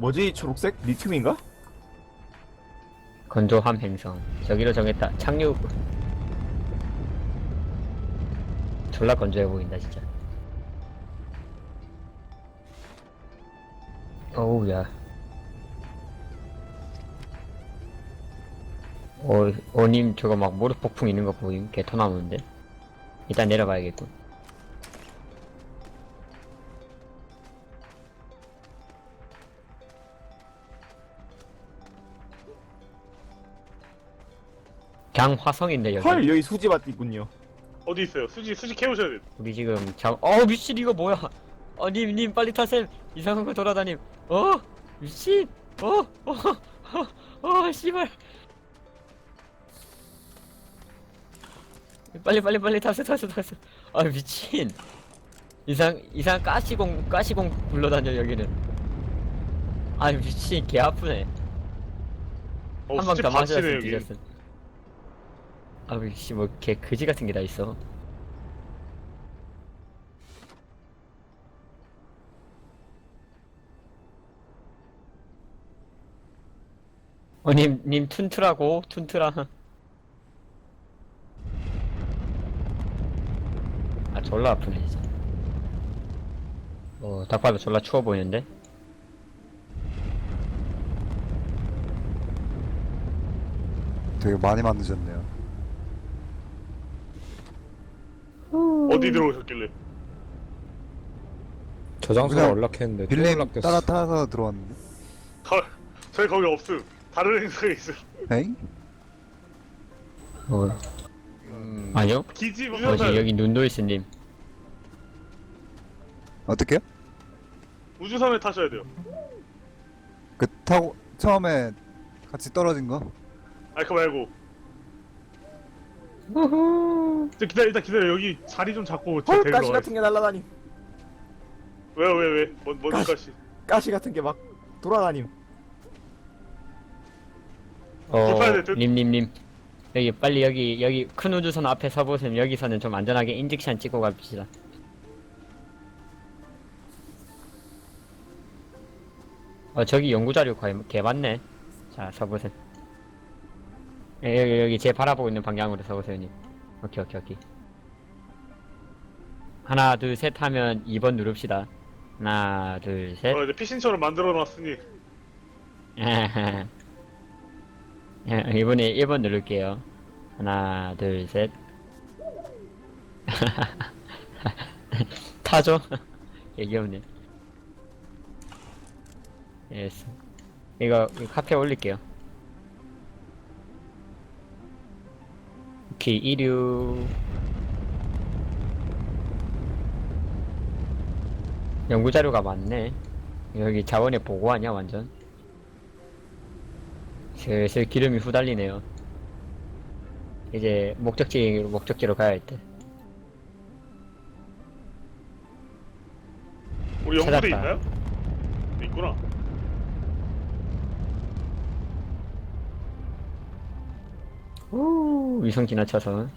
뭐지? 초록색? 리튬인가? 건조함 행성. 저기로 정했다. 착륙. 졸라 건조해 보인다 진짜. 어우야. 어, 어님 저거 막 모르 폭풍 있는 거 보임? 개토 나오는데? 일단 내려봐야겠군 그냥 화성인데 여기 헐 여기 수지밭 있군요 어디 있어요? 수지 수지 캐오셔야 돼. 우리 지금 자, 어 미친 이거 뭐야? 어님님 빨리 타셈 이상한 거 돌아다님. 어 미친. 어어어 어, 어, 씨발. 빨리 빨리 빨리 타세요 타세요 타세요. 아 미친. 이상 이상 가시공 가시공 굴러다녀 여기는. 아 미친 개 아프네. 어, 한 방 수지 더 밭이네 맞았으면 여기. 뒤졌음. 아 미친 뭐개 그지 같은 게 다 있어. 어, 님, 님, 툰트라고, 툰트라. 아, 졸라 아프네, 진짜. 어, 딱 봐도 졸라 추워 보이는데? 되게 많이 만드셨네요. 어디 들어오셨길래? 저장소에 그냥 연락했는데 또 빌림 연락됐어. 따라 타서 들어왔는데. 가, 저희 거기 없음. 다른 행성에 있어. 에잉? 어, 음, 아니요? 기지 여기 눈도이스님. 어떻게요? 우주선에 타셔야 돼요. 그 타고 처음에 같이 떨어진 거? 아니 그거 말고. 저 기다려 일단 기다려 여기 자리 좀 잡고 제헐 데리러 가시 와. 같은 게 날라다님 왜요 왜 왜? 뭔뭔 가시. 가시? 가시 같은 게 막 돌아다님 어, 좁아야 될 듯? 님님님. 여기, 빨리 여기, 여기 큰 우주선 앞에 서보세요. 여기서는 좀 안전하게 인직션 찍고 갑시다. 어, 저기 연구자료 개, 개 많네. 자, 서보세요. 예, 여기, 여기 제 바라보고 있는 방향으로 서보세요, 님. 오케이, 오케이, 오케이. 하나, 둘, 셋 하면 2번 누릅시다. 하나, 둘, 셋. 어 이제 피신처럼 만들어 놨으니 예, 이번에 1번 누를게요. 하나, 둘, 셋. 타죠? 예, 귀엽네. 예스. 이거, 이거 카페 올릴게요. 오케이, 이류. 연구자료가 많네. 여기 자원에 보고하냐, 완전? 슬슬 기름이 후달리네요. 이제 목적지 목적지로 가야 할 때. 우리 연구대 찾았다. 있나요? 있구나. 오, 위성 지나쳐서.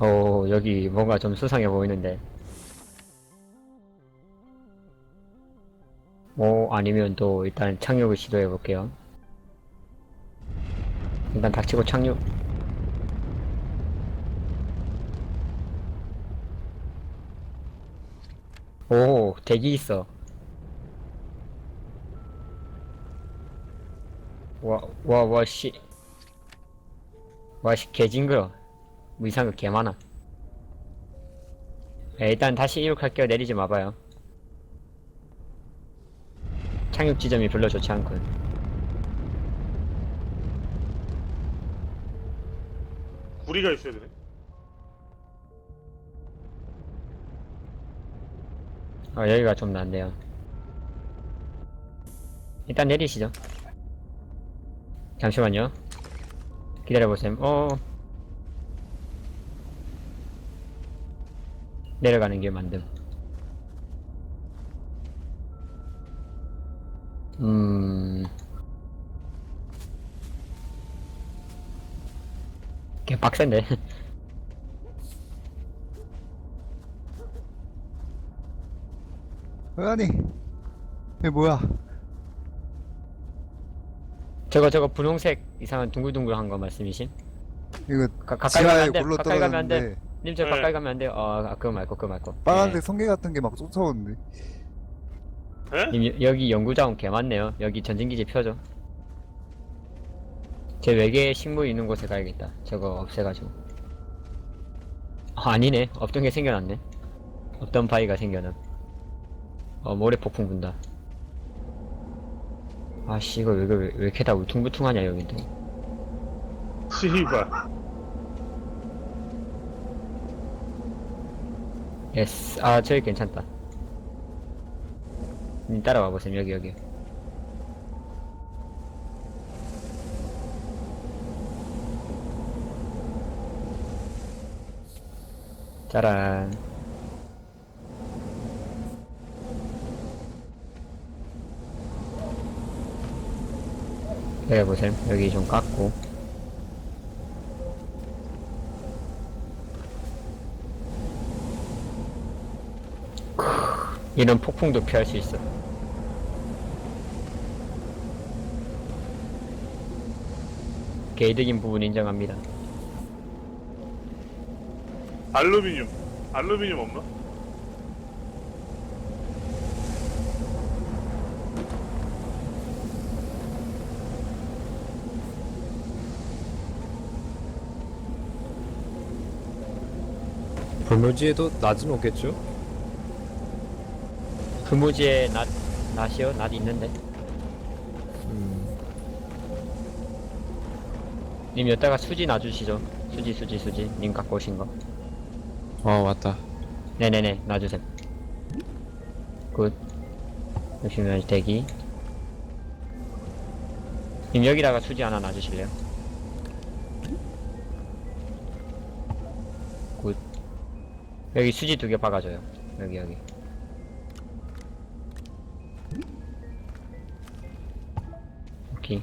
오, 여기 뭔가 좀 수상해 보이는데. 뭐 아니면 또 일단 착륙을 시도해 볼게요. 일단 닥치고 착륙. 오, 대기 있어. 와, 와, 와, 씨. 와, 씨, 개 징그러. 뭐 이상한 거 개 많아. 네, 일단 다시 이륙할게요. 내리지 마봐요. 착륙 지점이 별로 좋지 않군. 구리가 있어야 되네. 어, 여기가 좀 낫네요. 일단 내리시죠. 잠시만요. 기다려보세요. 어. 내려가는 게 만듦. 음. 개 빡센데. 아니 이게 뭐야? 저거 저거 분홍색 이상한 둥글둥글한 거 말씀이신? 이거 가, 가까이 가면 지하에 안 돼. 굴러 가까이 가면 안 돼. 떨어졌는데 님 저 네. 가까이 가면 안 돼요. 어, 아, 그거 말고 그거 말고. 빨간색 성게 같은 게 막 쫓아오는데. 에? 님 여- 여기 연구자원 개 많네요. 여기 전진기지 펴줘. 제 외계에 식물 있는 곳에 가야겠다. 저거 없애가지고. 아, 아니네. 없던 게 생겨났네. 없던 바위가 생겨나. 어 모래 폭풍 분다. 아씨 이거 왜, 왜, 왜 이렇게 다 울퉁불퉁하냐 여기도. 씨발. 예스. 아 저기 괜찮다. 님 따라와 보세요 여기 여기. 짜란. 여기 보세요. 여기 좀 깎고. 크, 이런 폭풍도 피할 수 있어. 개이득인 부분 인정합니다. 알루미늄. 알루미늄 없나? 불묘지에도 낮은 오겠죠? 금우지에 낫, 낫이요? 낫 있는데? 음, 님 여기다가 수지 놔주시죠. 수지, 수지, 수지. 님 갖고 오신 거. 어 맞다. 네네네, 놔주세요. 굿. 보시면 대기. 님 여기다가 수지 하나 놔주실래요? 여기 수지 두 개 박아줘요. 여기, 여기. 오케이.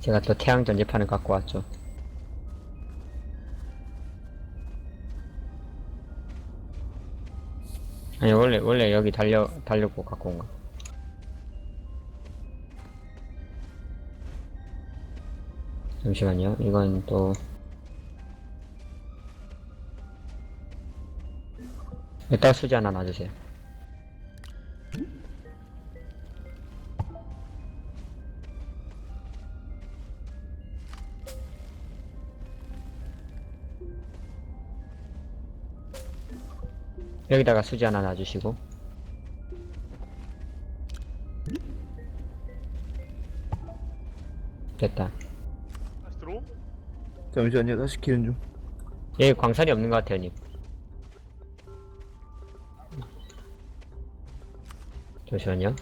제가 또 태양 전지판을 갖고 왔죠. 아니 원래 원래 여기 달려 달려고 갖고 온 거. 잠시만요. 이건 또 이따 수지 하나 놔주세요. 여기다가 수지 하나 놔주시고 됐다. 잠시만요 다시 키는 중 여기 광산이 없는 것 같아요, 님. 잠시만요.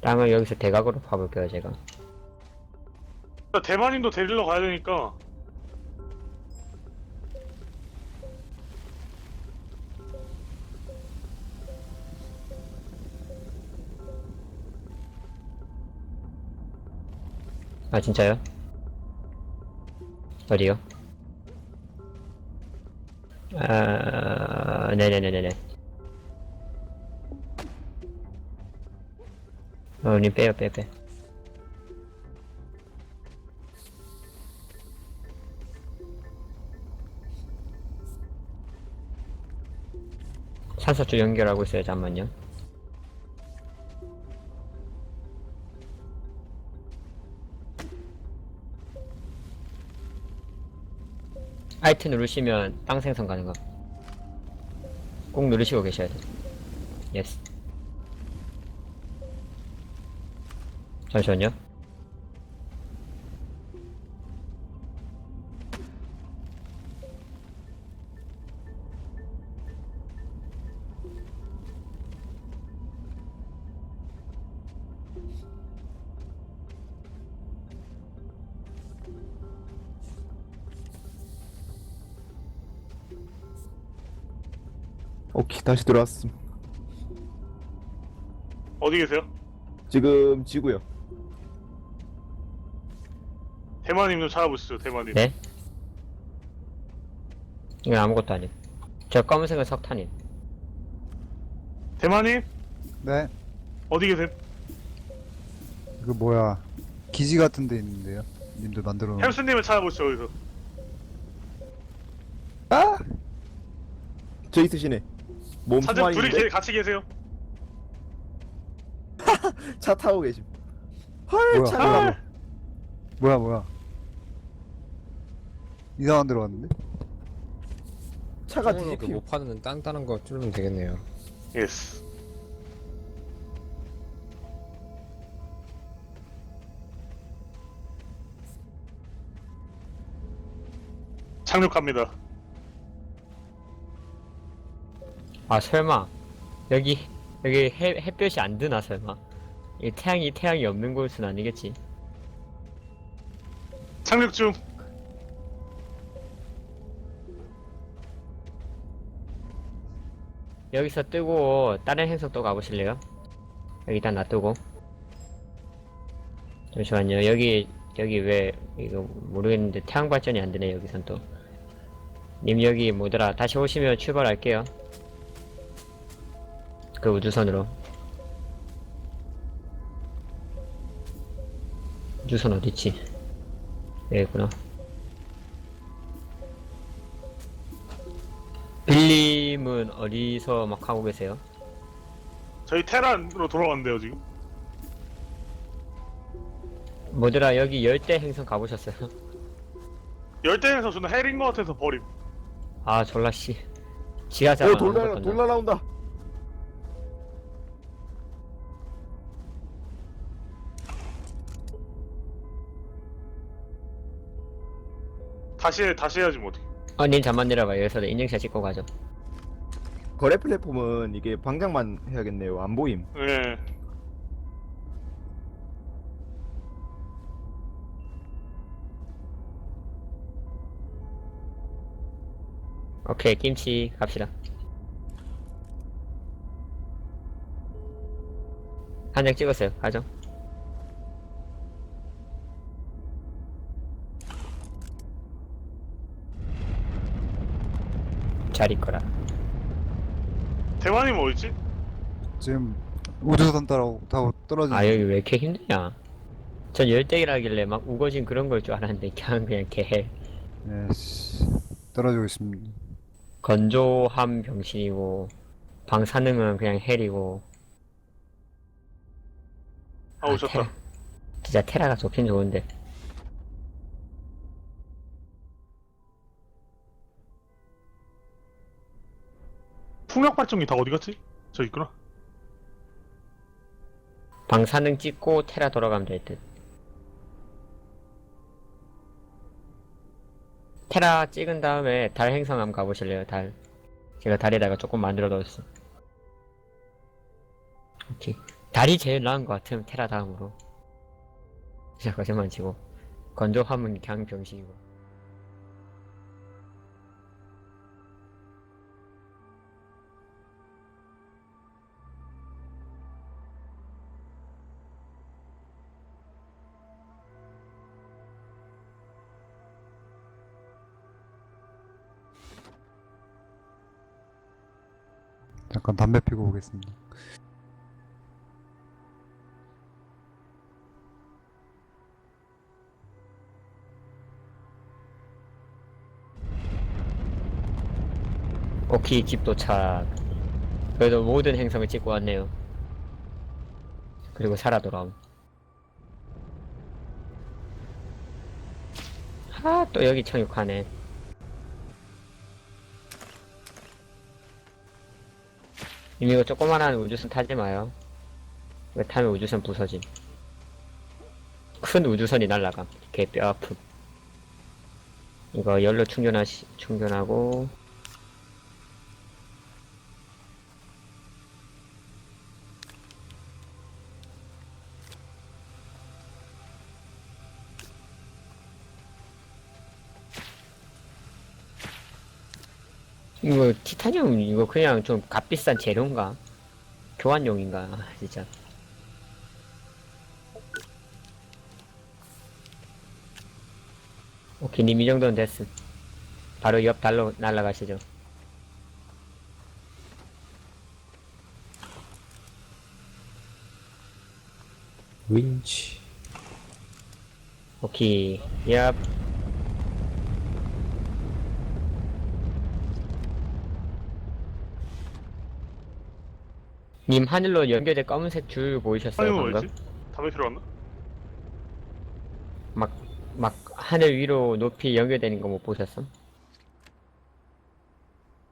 땅을 여기서 대각으로 파볼게요, 제가. 대만인도 데리러 가야 되니까. 아, 진짜요? 어디요? 아, 네네네네네. 어, 님 빼요, 빼, 빼. 쪽 연결하고 있어요, 잠만요. 알트 누르시면 땅 생성 가능함. 꼭 누르시고 계셔야 돼. 예스. 잠시만요. 오케이 다시 들어왔음 어디 계세요? 지금 지구요 대만님 좀 찾아보시죠, 대만님. 네? 이건 아무것도 아니야. 저 검은색은 석탄임. 대만님 네. 어디 계세요? 그 뭐야 기지 같은 데 있는데요. 님들 만들어 놓은. 햄스님을 찾아보시죠 여기서. 아! 저 있으시네. 몸 사진 숨어 둘이 계- 같이 계세요. 차 타고 계심. 헐 뭐야? 차가 뭐야 뭐야. 이상한 데로 왔는데? 차가 그못 뒤집히고. 파는 단단한 거 뚫으면 되겠네요. 예스. 착륙합니다. 아 설마 여기 여기 해, 햇볕이 안 드나 설마? 이 태양이 태양이 없는 곳은 아니겠지? 착륙 중. 여기서 뜨고 다른 행성 또 가보실래요? 여기 일단 놔두고 잠시만요 여기 여기 왜 이거 모르겠는데 태양 발전이 안 되네 여기선 또 님 여기 뭐더라 다시 오시면 출발할게요 그 우주선으로 우주선 어딨지 여기 있구나 빌림은 어디서 막 하고 계세요? 저희 테란으로 돌아왔는데요 지금. 뭐더라 여기 열대 행성 가보셨어요? 열대에서 저는 해린 것 같아서 버림. 아 졸라 씨 지하자가 오 돌라 돌 날라온다. 다시 해, 다시 해야지 뭐 어떻게. 어 님 잠만 내려봐 여기서 인증샷 찍고 가죠 거래 플랫폼은 이게 방장만 해야겠네요. 안 보임. 예. 오케이 김치 갑시다 한 장 찍었어요 가죠 잘 있거라 대만님 어딨지? 지금 우주선 따라고 타고 떨어지. 아 여기 왜 이렇게 힘드냐 전 열대기라길래 막 우거진 그런 걸 줄 알았는데 그냥 그냥 개 네씨 떨어지고 있습니다. 건조함 병신이고 방사능은 그냥 헬이고 아 오셨다. 테- 진짜 테라가 좋긴 좋은데 풍력 발전기 다 어디 갔지? 저 있구나. 방사능 찍고 테라 돌아가면 될 듯. 테라 찍은 다음에 달 행성 한번 가보실래요? 달. 제가 달에다가 조금 만들어 넣었어. 오케이. 달이 제일 나은 것 같으면 테라 다음으로. 진짜 거짓말 치고. 건조함은 그냥 병신이고. 잠깐 담배 피고 오겠습니다. 오케이, 집 도착. 그래도 모든 행성을 찍고 왔네요. 그리고 살아 돌아옴. 아, 또 여기 착륙하네. 이미 이거 조그만한 우주선 타지 마요. 왜 타면 우주선 부서짐. 큰 우주선이 날라감. 개 뼈 아픔. 이거 열로 충전하시, 충전하고, 이거 티타늄 이거 그냥 좀 값비싼 재료인가? 교환용인가? 아, 진짜. 오케이 님 이 정도는 됐음. 바로 옆 달로 날아가시죠. 윈치. 오케이. 얍. 님 하늘로 연결된 검은색 줄 보이셨어요 아니 방금? 뭐지? 담배 필요 없나? 막, 막 하늘 위로 높이 연결되는 거 못 보셨어?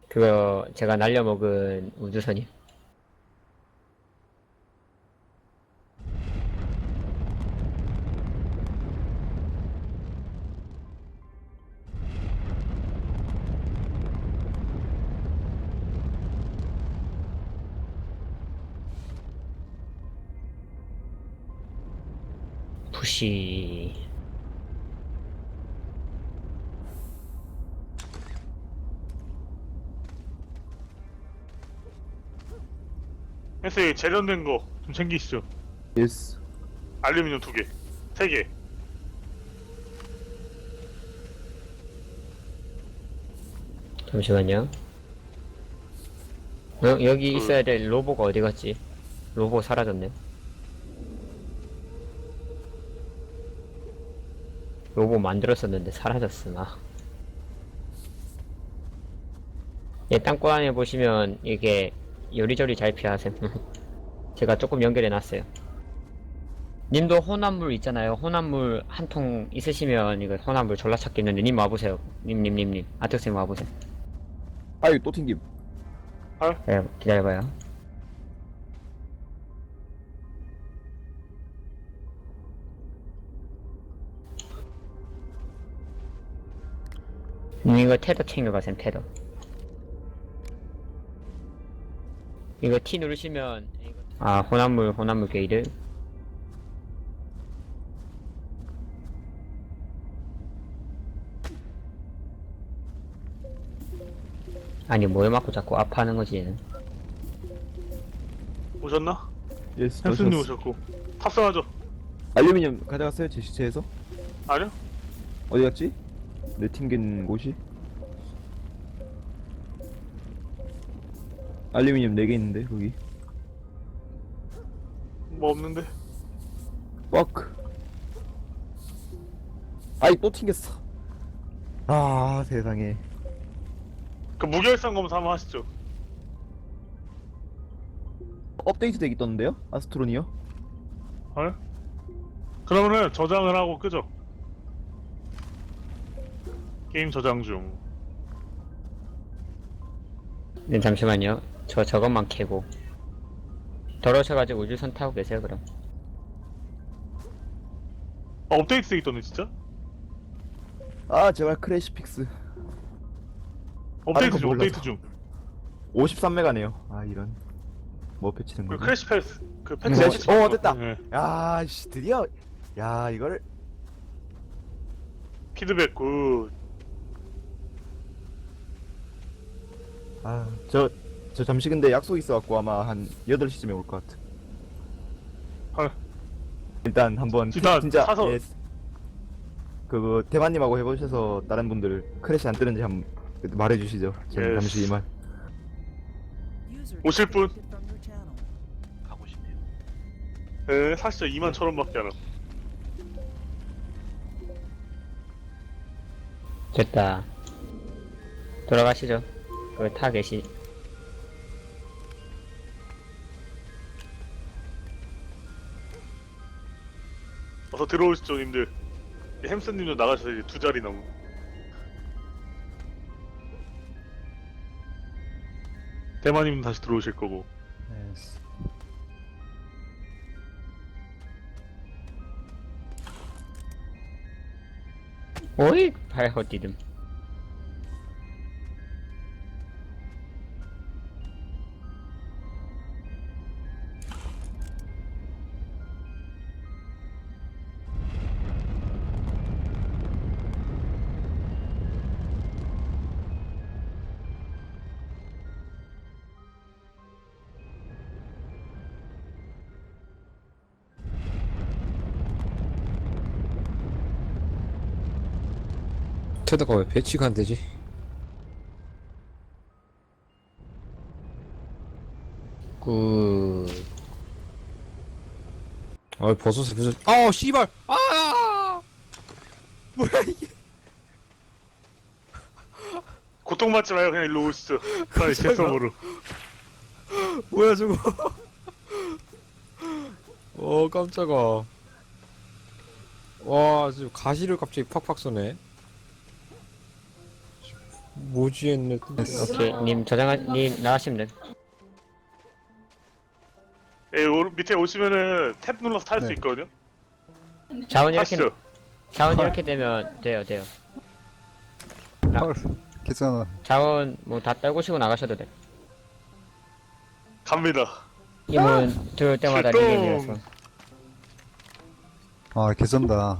그거 제가 날려먹은 우주선이. 푸시. 헬스 재련된 거 좀 챙기시죠. 예스. 알루미늄 두 개, 세 개. 잠시만요. 어, 여기 있어야 될 로보가 어디 갔지? 로보 사라졌네. 로보 만들었었는데 사라졌으나. 예, 땅굴 안에 보시면 이게 요리조리 잘 피하세요. 제가 조금 연결해 놨어요. 님도 혼합물 있잖아요. 혼합물 한 통 있으시면 이거 혼합물 졸라 찾겠는데 님 와보세요. 님, 님, 님, 님. 아트쌤 와보세요. 아유 또 튕김. 네, 기다려봐요. 음, 이거 테더 챙겨가세요, 테더. 이거 T 누르시면, 아, 혼합물, 혼합물 게이드. 아니, 뭐에 맞고 자꾸 아파하는 거지, 얘는. 오셨나? 예스. 햄스님 오셨어. 오셨고 탑승하죠. 알루미늄 가져갔어요 제 시체에서? 아니요? 어디 갔지? 내 튕긴 곳이? 알루미늄 4개 있는데 거기 뭐 없는데. 워크 아이 또 튕겼어 아 세상에 그 무결성 검사 한번 하시죠. 업데이트 되기 떴는데요? 아스트론이요? 어? 그러면은 저장을 하고 끄죠. 게임 저장 중. 네, 잠시만요. 저 저것만 캐고. 더러셔가지고 우주선 타고 계세요, 그럼. 아, 업데이트 있던데 진짜? 아 제발 크래시 픽스 업데이트 거 중, 몰라서. 업데이트 중. 53메가네요 아 이런 뭐 패치된 그 거지? 크래시 패스, 그 뭐, 패치. 어, 됐다. 네. 야씨 드디어 야 이걸 피드백 굿. 아 저 저 잠시 근데 약속 있어갖고 아마 한 8시쯤에 올 것 같아 헐. 일단 한번 일단 진짜 사서- 예, 그 대만님하고 해보셔서 다른 분들 크래시 안 뜨는지 한번 말해주시죠 저는 예스. 잠시 이만 오실 분? 가고 싶네요. 네, 사실 2만 천 원밖에 안 와. 됐다. 돌아가시죠. 거기 타 계시. 어서 들어오시죠, 님들. 햄스님도 나가셔서 이제 두 자리 넘어. 대마님도 다시 들어오실 거고. 오이! 발 헛 디듬. 캐다가 왜 배치가 안 되지? 굿. 아 버섯을 무슨 아, 씨발. 아! 뭐야 이게? 고통받지 마요 그냥 일로 오시죠 빨리 개성으로. 뭐야 저거? 어 깜짝아. 와 지금 가시를 갑자기 팍팍 쏘네. 뭐지 했네. 오케이 님 저장하 님 나가시면 돼 예, 오른- 밑에 오시면은 탭 눌러서 탈 수 네. 있거든요 자원 이렇게 타시죠 자원 이렇게 되면 돼요 돼요 헐. 괜찮아. 자원 뭐 다 떨구시고 나가셔도 돼 갑니다 이문 들어올 때마다 출동! 리겜이라서 아, 개쩐다.